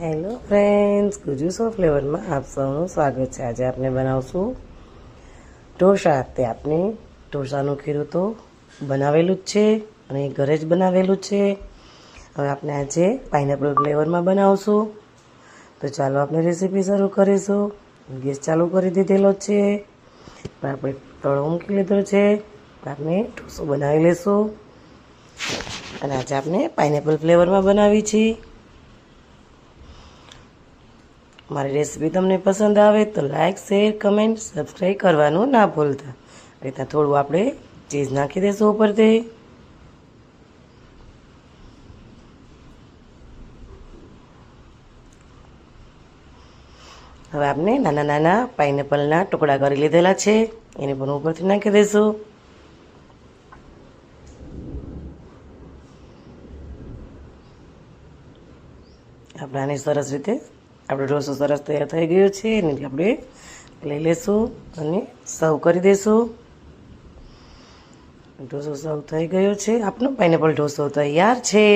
Hello friends ગુજુસો ફ્લેવરમાં આપ સૌનું સ્વાગત છે. આજે આપણે બનાવશું ઢોસા. તે આપણે ઢોસાનું ખીરું તો બનાવેલું જ છે અને ઘરે જ બનાવેલું છે. હવે આપણે આજે પાઇનેપલ ફ્લેવરમાં બનાવશું. તો ચાલો આપણે રેસીપી શરૂ કરીશું. ગેસ ચાલુ કરી દીધેલો છે. આપણે તળો મૂકી લીધો છે. આપણે ઢોસો બનાવી લઈશું અને આજે આપણે પાઇનેપલ ફ્લેવરમાં બનાવી છીએ મારી રેસીપી તમને પસંદ આવે તો લાઇક શેર કમેન્ટ સબસ્ક્રાઈબ કરવાનું ના ભૂલતા. રીતના થોડું આપણે ચીઝ નાખી દઈશું ઉપરથી. હવે આપણે નાના નાના પાઇનેપલના ટુકડા કરી લીધેલા છે. એને પણ ઉપરથી નાખી દઈશું આપણે આને સરસ રીતે આપણો ઢોસો સરસ તૈયાર થઈ ગયો છે, એને આપણે લઈ લેશું અને સર્વ કરી દઈશું ઢોસો સર્વ થઈ ગયો છે. આપનો પાઇનેપલ ઢોસો તૈયાર છે.